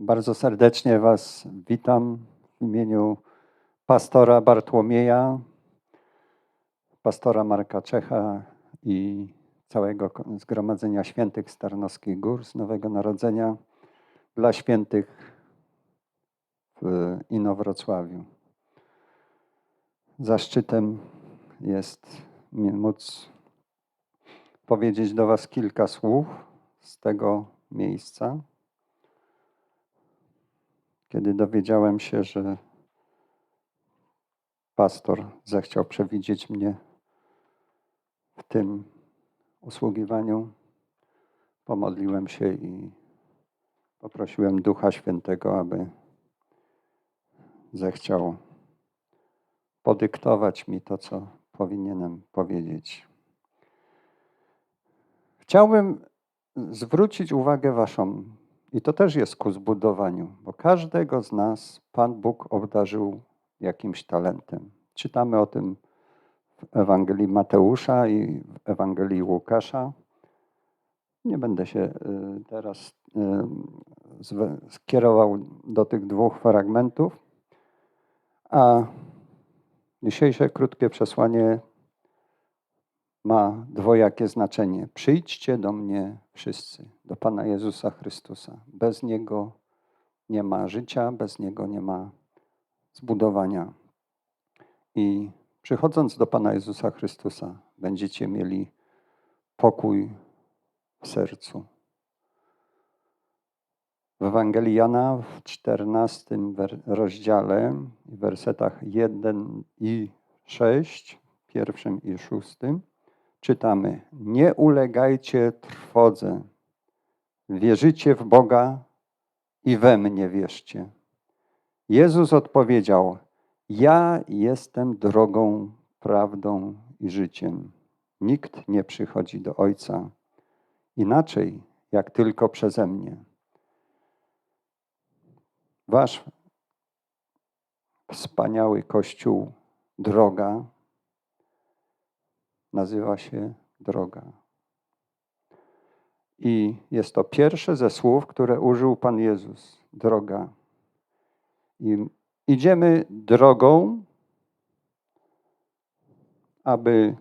Bardzo serdecznie Was witam w imieniu pastora Bartłomieja, pastora Marka Czecha i całego Zgromadzenia Świętych Starnowskich Gór z Nowego Narodzenia dla świętych w Inowrocławiu. Zaszczytem jest móc powiedzieć do Was kilka słów z tego miejsca. Kiedy dowiedziałem się, że pastor zechciał przewidzieć mnie w tym usługiwaniu, pomodliłem się i poprosiłem Ducha Świętego, aby zechciał podyktować mi to, co powinienem powiedzieć. Chciałbym zwrócić uwagę Waszą, i to też jest ku zbudowaniu, bo każdego z nas Pan Bóg obdarzył jakimś talentem. Czytamy o tym w Ewangelii Mateusza i w Ewangelii Łukasza. Nie będę się y, teraz y, skierował do tych dwóch fragmentów, a dzisiejsze krótkie przesłanie ma dwojakie znaczenie. Przyjdźcie do mnie wszyscy, do Pana Jezusa Chrystusa. Bez Niego nie ma życia, bez Niego nie ma zbudowania. I przychodząc do Pana Jezusa Chrystusa, będziecie mieli pokój w sercu. W Ewangelii Jana w 14 rozdziale, w wersetach 1 i 6, pierwszym i szóstym, czytamy: Nie ulegajcie trwodze, wierzycie w Boga i we mnie wierzcie. Jezus odpowiedział: Ja jestem drogą, prawdą i życiem. Nikt nie przychodzi do Ojca inaczej, jak tylko przeze mnie. Wasz wspaniały Kościół, droga, nazywa się droga. I jest to pierwsze ze słów, które użył Pan Jezus droga. I idziemy drogą, aby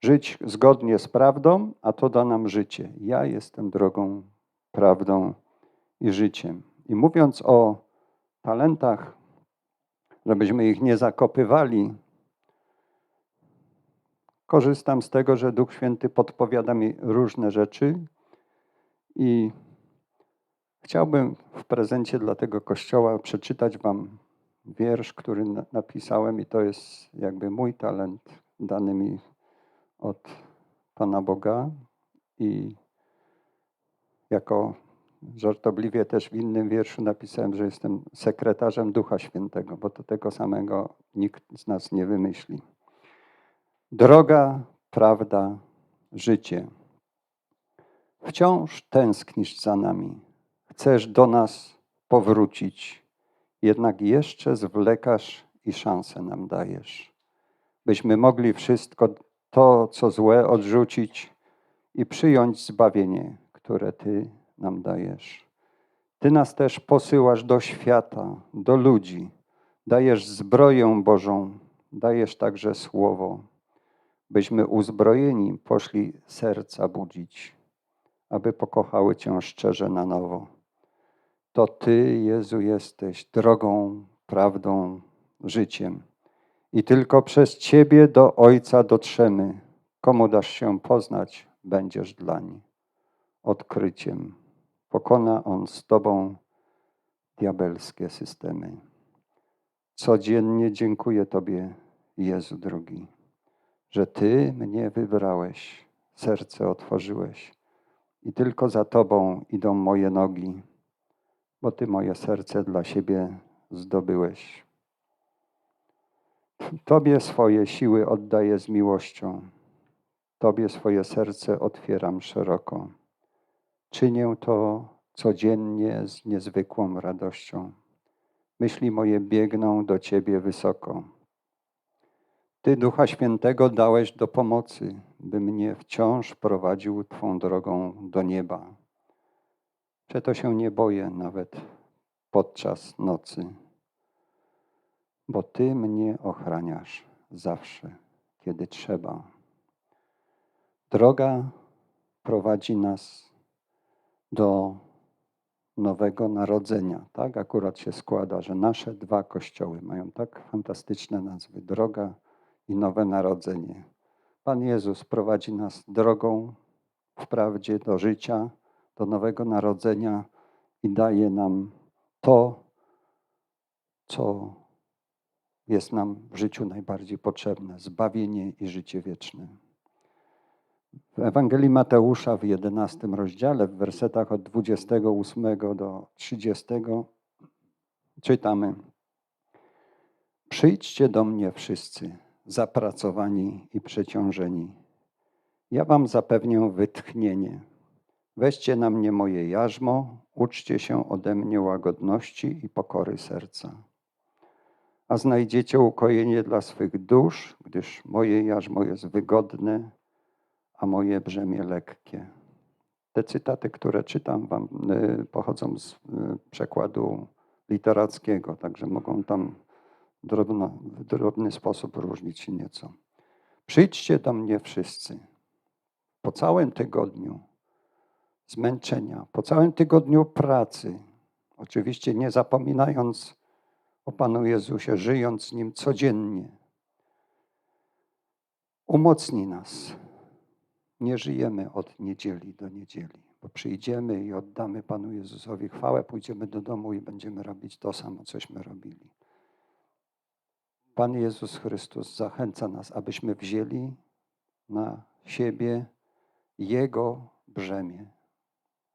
żyć zgodnie z prawdą, a to da nam życie. Ja jestem drogą, prawdą i życiem. I mówiąc o talentach, żebyśmy ich nie zakopywali, korzystam z tego, że Duch Święty podpowiada mi różne rzeczy i chciałbym w prezencie dla tego kościoła przeczytać Wam wiersz, który napisałem, i to jest jakby mój talent dany mi od Pana Boga. I jako żartobliwie też w innym wierszu napisałem, że jestem sekretarzem Ducha Świętego, bo to tego samego nikt z nas nie wymyśli. Droga, prawda, życie. Wciąż tęsknisz za nami. Chcesz do nas powrócić, jednak jeszcze zwlekasz i szansę nam dajesz, byśmy mogli wszystko to, co złe, odrzucić i przyjąć zbawienie, które Ty nam dajesz. Ty nas też posyłasz do świata, do ludzi. Dajesz zbroję Bożą, dajesz także słowo, byśmy uzbrojeni poszli serca budzić, aby pokochały Cię szczerze na nowo. To Ty, Jezu, jesteś drogą, prawdą, życiem. I tylko przez Ciebie do Ojca dotrzemy. Komu dasz się poznać, będziesz dlań odkryciem. Pokona On z Tobą diabelskie systemy. Codziennie dziękuję Tobie, Jezu drogi, że Ty mnie wybrałeś, serce otworzyłeś i tylko za Tobą idą moje nogi, bo Ty moje serce dla siebie zdobyłeś. Tobie swoje siły oddaję z miłością, Tobie swoje serce otwieram szeroko. Czynię to codziennie z niezwykłą radością. Myśli moje biegną do Ciebie wysoko. Ty, Ducha Świętego, dałeś do pomocy, by mnie wciąż prowadził Twą drogą do nieba. Przeto się nie boję nawet podczas nocy, bo Ty mnie ochraniasz zawsze, kiedy trzeba. Droga prowadzi nas do nowego narodzenia. Tak akurat się składa, że nasze dwa kościoły mają tak fantastyczne nazwy: Droga i Nowe Narodzenie. Pan Jezus prowadzi nas drogą wprawdzie do życia, do nowego narodzenia i daje nam to, co jest nam w życiu najbardziej potrzebne zbawienie i życie wieczne. W Ewangelii Mateusza w 11 rozdziale, w wersetach od 28 do 30 czytamy: Przyjdźcie do mnie wszyscy, zapracowani i przeciążeni. Ja wam zapewnię wytchnienie. Weźcie na mnie moje jarzmo, uczcie się ode mnie łagodności i pokory serca. A znajdziecie ukojenie dla swych dusz, gdyż moje jarzmo jest wygodne, a moje brzemię lekkie. Te cytaty, które czytam wam, y, pochodzą z y, przekładu literackiego, także mogą tam drobno, w drobny sposób różnić się nieco. Przyjdźcie do mnie wszyscy. Po całym tygodniu zmęczenia, po całym tygodniu pracy, oczywiście nie zapominając o Panu Jezusie, żyjąc Nim codziennie, umocni nas. Nie żyjemy od niedzieli do niedzieli, bo przyjdziemy i oddamy Panu Jezusowi chwałę, pójdziemy do domu i będziemy robić to samo, cośmy robili. Pan Jezus Chrystus zachęca nas, abyśmy wzięli na siebie Jego brzemię,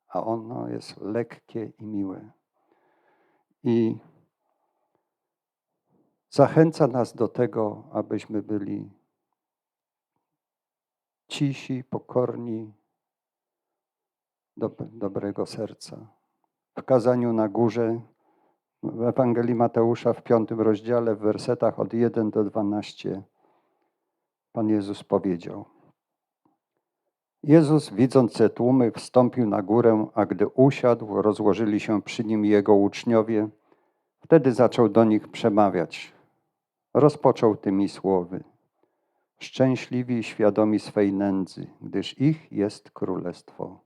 a ono jest lekkie i miłe. I zachęca nas do tego, abyśmy byli cisi, pokorni, dobrego serca. W kazaniu na górze w Ewangelii Mateusza w piątym rozdziale, w wersetach od 1 do 12, Pan Jezus powiedział: Jezus, widząc te tłumy, wstąpił na górę, a gdy usiadł, rozłożyli się przy nim jego uczniowie. Wtedy zaczął do nich przemawiać. Rozpoczął tymi słowy: Szczęśliwi i świadomi swej nędzy, gdyż ich jest królestwo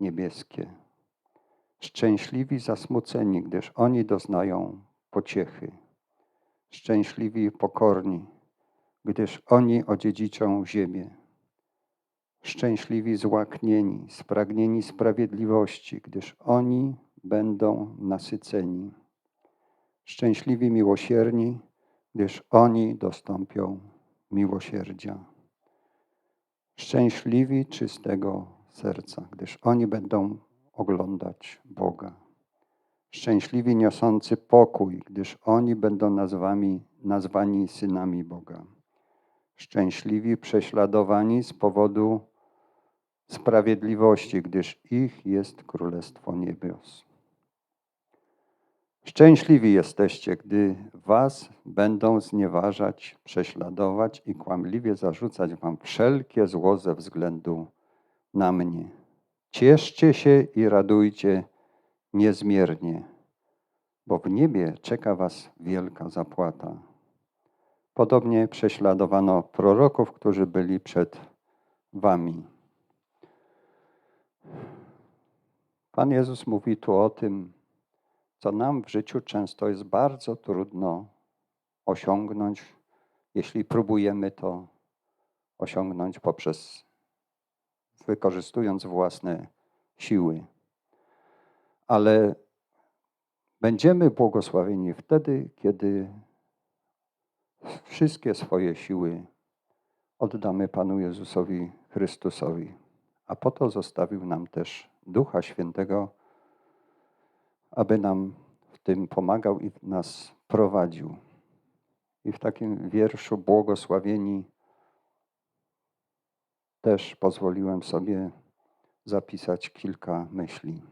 niebieskie. Szczęśliwi zasmuceni, gdyż oni doznają pociechy. Szczęśliwi pokorni, gdyż oni odziedziczą ziemię. Szczęśliwi złaknieni, spragnieni sprawiedliwości, gdyż oni będą nasyceni. Szczęśliwi miłosierni, gdyż oni dostąpią miłosierdzia. Szczęśliwi czystego serca, gdyż oni będą oglądać Boga. Szczęśliwi niosący pokój, gdyż oni będą nazwani, nazwani synami Boga. Szczęśliwi prześladowani z powodu sprawiedliwości, gdyż ich jest Królestwo Niebios. Szczęśliwi jesteście, gdy was będą znieważać, prześladować i kłamliwie zarzucać wam wszelkie zło ze względu na mnie. Cieszcie się i radujcie niezmiernie, bo w niebie czeka was wielka zapłata. Podobnie prześladowano proroków, którzy byli przed wami. Pan Jezus mówi tu o tym, co nam w życiu często jest bardzo trudno osiągnąć, jeśli próbujemy to osiągnąć poprzez wykorzystując własne siły. Ale będziemy błogosławieni wtedy, kiedy wszystkie swoje siły oddamy Panu Jezusowi Chrystusowi. A po to zostawił nam też Ducha Świętego, aby nam w tym pomagał i nas prowadził. I w takim wierszu błogosławieni też pozwoliłem sobie zapisać kilka myśli.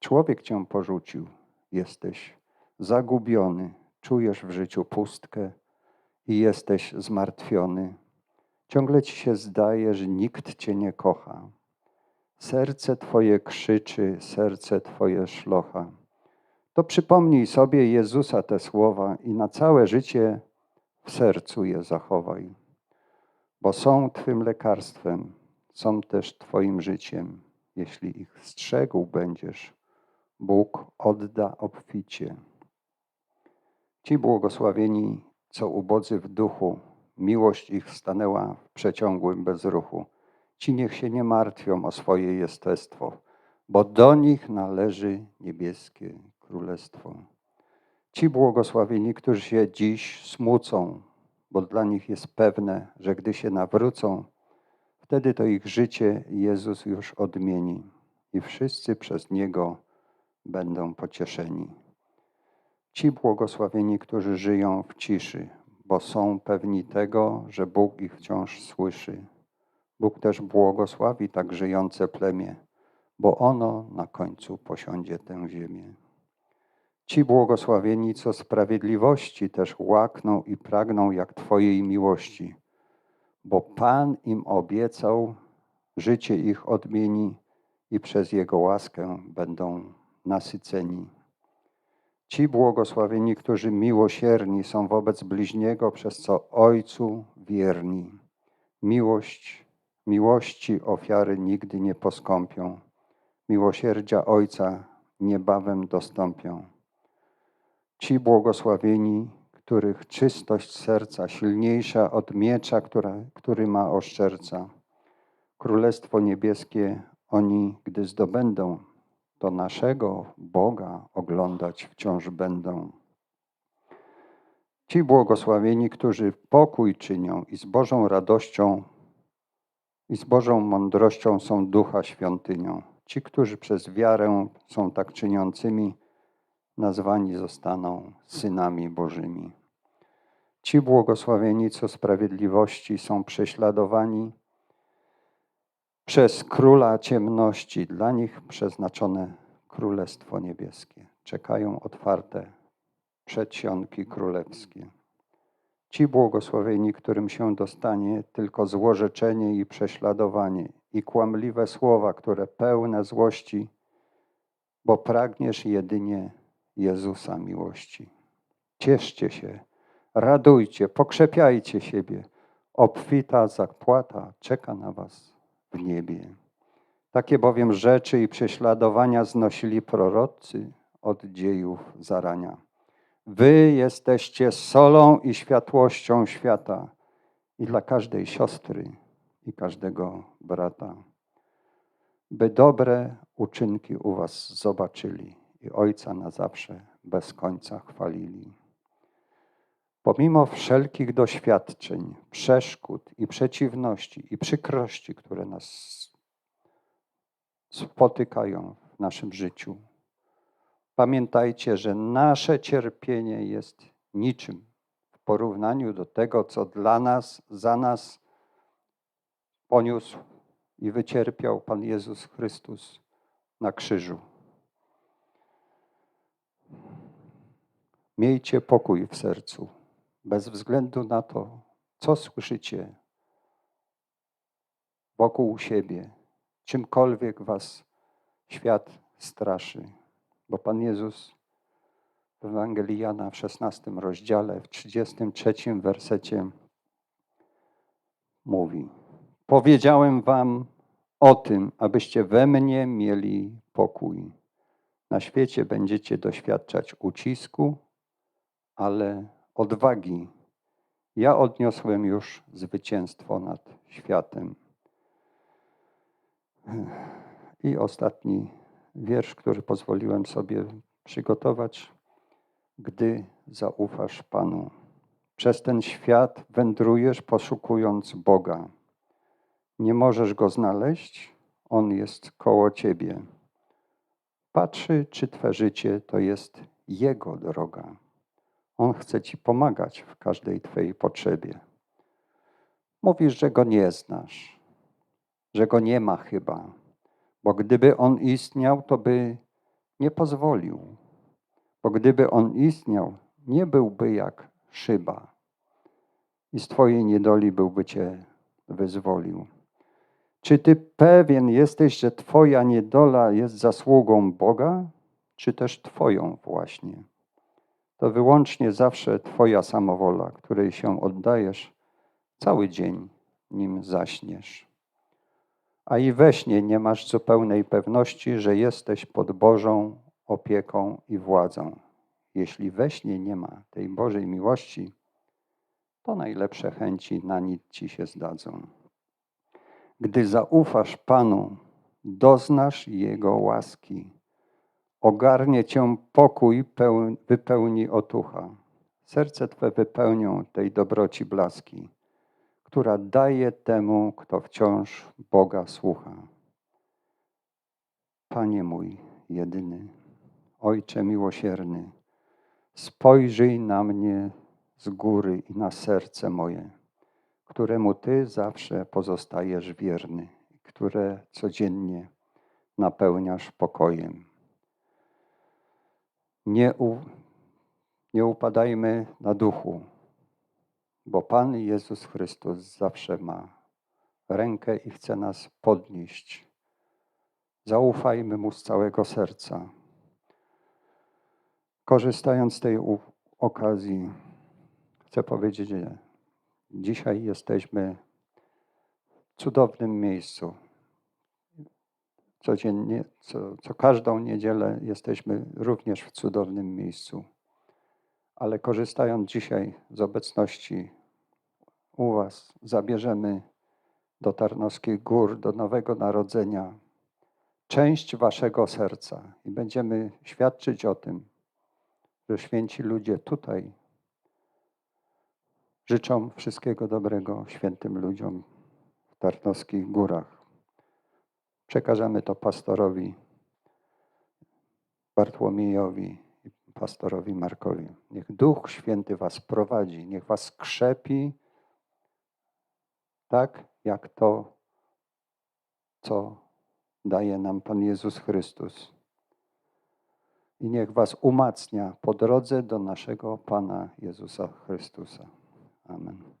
Człowiek cię porzucił, jesteś zagubiony, czujesz w życiu pustkę i jesteś zmartwiony. Ciągle ci się zdaje, że nikt cię nie kocha. serce Twoje krzyczy, serce Twoje szlocha. To przypomnij sobie Jezusa te słowa i na całe życie w sercu je zachowaj, bo są Twym lekarstwem, są też Twoim życiem. Jeśli ich strzegł będziesz, Bóg odda obficie. Ci błogosławieni, co ubodzy w duchu, miłość ich stanęła w przeciągłym bezruchu. Ci niech się nie martwią o swoje jestestwo, bo do nich należy niebieskie królestwo. Ci błogosławieni, którzy się dziś smucą, bo dla nich jest pewne, że gdy się nawrócą, wtedy to ich życie Jezus już odmieni i wszyscy przez Niego będą pocieszeni. Ci błogosławieni, którzy żyją w ciszy, bo są pewni tego, że Bóg ich wciąż słyszy. Bóg też błogosławi tak żyjące plemię, bo ono na końcu posiądzie tę ziemię. Ci błogosławieni, co sprawiedliwości też łakną i pragną jak Twojej miłości, bo Pan im obiecał, życie ich odmieni i przez Jego łaskę będą nasyceni. Ci błogosławieni, którzy miłosierni są wobec bliźniego, przez co Ojcu wierni. Miłość, miłości ofiary nigdy nie poskąpią. Miłosierdzia Ojca niebawem dostąpią. Ci błogosławieni, których czystość serca silniejsza od miecza, która, który ma oszczerca. Królestwo niebieskie oni, gdy zdobędą, to naszego Boga oglądać wciąż będą. Ci błogosławieni, którzy pokój czynią i z Bożą radością i z Bożą mądrością są ducha świątynią. Ci, którzy przez wiarę są tak czyniącymi, nazwani zostaną synami Bożymi. Ci błogosławieni, co sprawiedliwości są prześladowani przez króla ciemności, dla nich przeznaczone Królestwo Niebieskie. Czekają otwarte przedsionki królewskie. Ci błogosławieni, którym się dostanie tylko złorzeczenie i prześladowanie i kłamliwe słowa, które pełne złości, bo pragniesz jedynie Jezusa miłości. Cieszcie się, radujcie, pokrzepiajcie siebie. Obfita zapłata czeka na was w niebie. Takie bowiem rzeczy i prześladowania znosili prorocy od dziejów zarania. Wy jesteście solą i światłością świata i dla każdej siostry i każdego brata, by dobre uczynki u was zobaczyli i Ojca na zawsze bez końca chwalili. Pomimo wszelkich doświadczeń, przeszkód i przeciwności i przykrości, które nas spotykają w naszym życiu, pamiętajcie, że nasze cierpienie jest niczym w porównaniu do tego, co dla nas, za nas poniósł i wycierpiał Pan Jezus Chrystus na krzyżu. Miejcie pokój w sercu, bez względu na to, co słyszycie wokół siebie, czymkolwiek was świat straszy. Bo Pan Jezus w Ewangelii Jana w 16 rozdziale, w 33 wersecie mówi: Powiedziałem wam o tym, abyście we mnie mieli pokój. Na świecie będziecie doświadczać ucisku, ale odwagi. Ja odniosłem już zwycięstwo nad światem. I ostatni wiersz, który pozwoliłem sobie przygotować. Gdy zaufasz Panu. Przez ten świat wędrujesz poszukując Boga. Nie możesz Go znaleźć, On jest koło Ciebie. Patrzy, czy Twe życie to jest Jego droga. On chce Ci pomagać w każdej Twojej potrzebie. Mówisz, że Go nie znasz, że Go nie ma chyba, bo gdyby On istniał, to by nie pozwolił. Bo gdyby On istniał, nie byłby jak szyba i z Twojej niedoli byłby Cię wyzwolił. Czy ty pewien jesteś, że Twoja niedola jest zasługą Boga, czy też Twoją właśnie? To wyłącznie zawsze Twoja samowola, której się oddajesz cały dzień, nim zaśniesz. A i we śnie nie masz zupełnej pewności, że jesteś pod Bożą opieką i władzą. Jeśli we śnie nie ma tej Bożej miłości, to najlepsze chęci na nic ci się zdadzą. Gdy zaufasz Panu, doznasz Jego łaski. Ogarnie cię pokój, peł- wypełni otucha. Serce Twe wypełnią tej dobroci blaski, która daje temu, kto wciąż Boga słucha. Panie mój jedyny, Ojcze miłosierny, spojrzyj na mnie z góry i na serce moje, któremu Ty zawsze pozostajesz wierny, które codziennie napełniasz pokojem. Nie, u, nie upadajmy na duchu, bo Pan Jezus Chrystus zawsze ma rękę i chce nas podnieść. Zaufajmy Mu z całego serca. Korzystając z tej okazji, chcę powiedzieć, że dzisiaj jesteśmy w cudownym miejscu. Codziennie, co, co każdą niedzielę jesteśmy również w cudownym miejscu. Ale korzystając dzisiaj z obecności u Was, zabierzemy do Tarnowskich Gór, do Nowego Narodzenia część Waszego serca i będziemy świadczyć o tym, że święci ludzie tutaj życzą wszystkiego dobrego świętym ludziom w Tarnowskich Górach. Przekażemy to pastorowi Bartłomiejowi i pastorowi Markowi. Niech Duch Święty was prowadzi, niech was krzepi tak, jak to, co daje nam Pan Jezus Chrystus. I niech was umacnia po drodze do naszego Pana Jezusa Chrystusa. Amen.